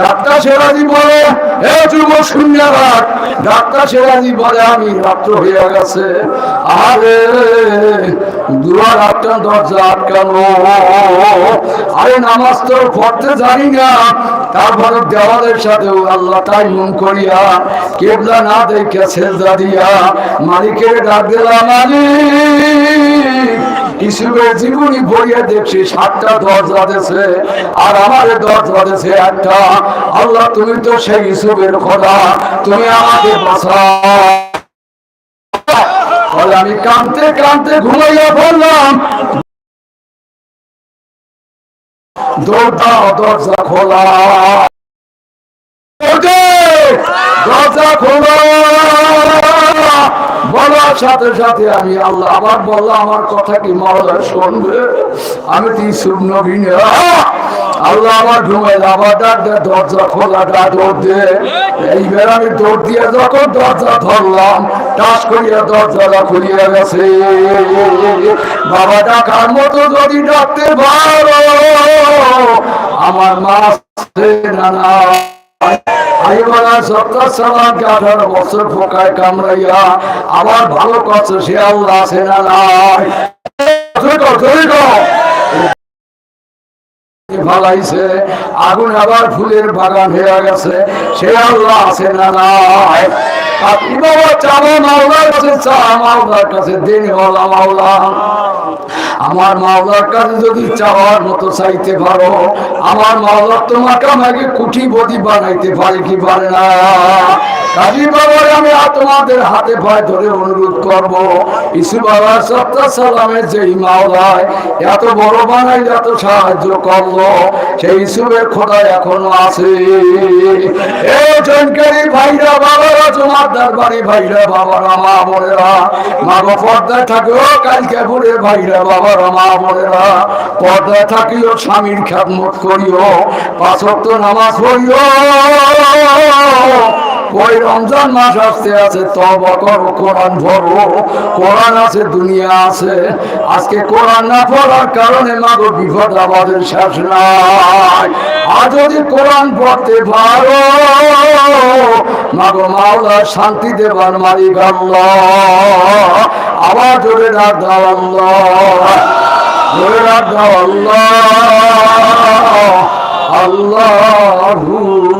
Doctor সেরাজি বলে যুব শূন্য রাখ ডাক্তার সেরাজি বলে, আমি রাত্র হয়ে গেছে। আরে, দুয়ার আটকান, দরজা আটকানো। আরে, নামাজ তো পড়তে জানি না, তারপরে দেওয়ালের সাথেও আল্লাহ তাই মন করিয়া, কেবলা না দেখে সেজদা দিয়া মালিকের ডাক দিলাম, মালিক ইসুবের জীবনী ভরিয়ে দেখছি, সাতটা দরজা দেছে আর আমার দরজা দেছে একটা। আল্লাহ, তুমি তো সেই ইসুবের খোদা, তুমি আমাকে বাঁচা আমি কানতে কানতে ঘুমাইয়া পড়লাম দরজা দরজা খোলা। দরজা খোলা। সাথে সাথে আমি আল্লাহ আবার বললাম আমার কথা কি মহলা শুনবে? আমি তো ইসুব নবী আল্লাহ আমার ঘুমাই আবার ডাক দে, দরজা খোলা ডাক দৌড় দে। এইবার আমি দৌড় দিয়ে যখন দরজা ধরলাম, টাস করিয়া দরজাটা খুলিয়া গেছে। বাবা ডাকার মতো যদি ডাকতে পারো? আমার মা আছে না না আইবালা সত্তর সালামকে আঠারো বছর ফোকায় কামড়াইয়া, আবার ভালো করছে সে আছে না আগুন আবার ফুলের বাগান হয়ে গেছে সে আল্লাহ আছে না নাই? আপনি বাবা মাওলার কাছে চা মাওলার কাছে দিন হলা মাওলা। আমার মাওলার কাছে যদি চাওয়ার মতো চাইতে পারো, আমার মাওলা তোমাকে আমাকে কুঠি বদি বানাইতে পারে কি পারে না? কাজী বাবার, আমি তোমাদের হাতে পায়ে ধরে অনুরোধ করব। ইসু সত্তা সালামের যেই মাওলায় এত বড় বানাই এত সাহায্য করল, সেই ইসুবের খোদা এখনও আছে। এ জনকারী ভাইরা বাবারা তোমার দরবারে ভাইরা বাবারা, মা বোনেরা। মা গো পর্দা থাকিও, কালকে ভোরে ভাইরা বাবারা, মা বোনেরা। পর্দা থাকিও, স্বামীর খ্যাতমত করিও, পাঁচ ওয়াক্ত নামাজ পড়িও। ওই রমজান মাস আসতে আছে তবা করো, কোরআন ভরো কোরআন আছে, দুনিয়া আছে। আজকে কোরআন না পড়ার কারণে মাগো বিপদ আমাদের শেষ নাই। আর যদি কোরআন পড়তে পারো, মাগো মাওলা শান্তি দেবার মালিক আল্লাহ। আবার জোরে ডাক আল্লাহ। জোরে ডাক দাও আল্লাহ। আল্লাহু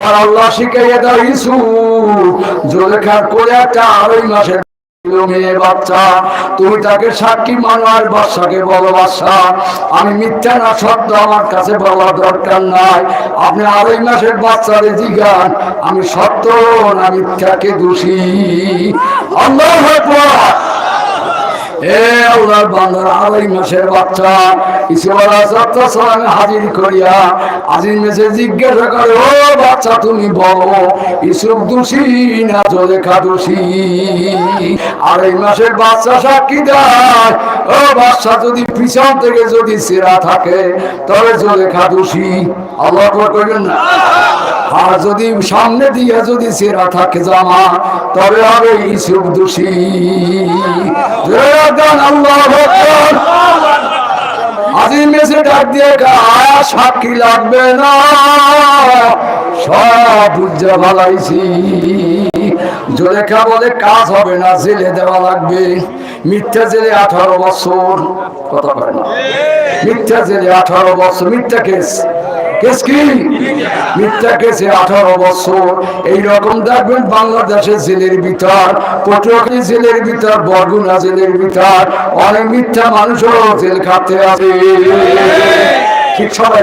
আর আল্লাহ শিখাইয়া দাও জোরে করে একটা আড়াই মাসের মেয়ে বাচ্চা। তুমি তাকে সাক্ষী মানো আর বাচ্চাকে বলো আমি মিথ্যা না শব্দ আমার কাছে বলার দরকার নাই। আপনি আড়াই মাসের বাচ্চারে জিগান আমি সত্য না, মিথ্যাকে দোষী। আল্লাহ বাচ্চা হাজির করিয়া করে, ও বাচ্চা, তুমি দোষী না দোষী? মাসের ও বাচ্চা, যদি পিছন থেকে যদি সেরা থাকে, তবে জলেখা দোষী। আল্লাহ করবেন না, আর যদি সামনে দিয়ে যদি সেরা থাকে জামা, তবে হবে ইসুফ দোষী। গান আল্লাহ এসে ডাক দিয়ে গায়া সাক্ষী লাগবে না। সব ভালাইছি বলে কাজ হবে না, জেলে দেওয়া লাগবে। মিথ্যা জেলে আঠারো বছর, কথা পারে না। মিথ্যা জেলে আঠারো বছর, মিথ্যা কেস মিথ্যা দেখবেন বাংলাদেশের জেলের ভিতর জেলের ভিতর বরগুনা জেলের ভিতর অনেক মিথ্যা মানুষও জেল খাতে আছে ঠিক সবাই।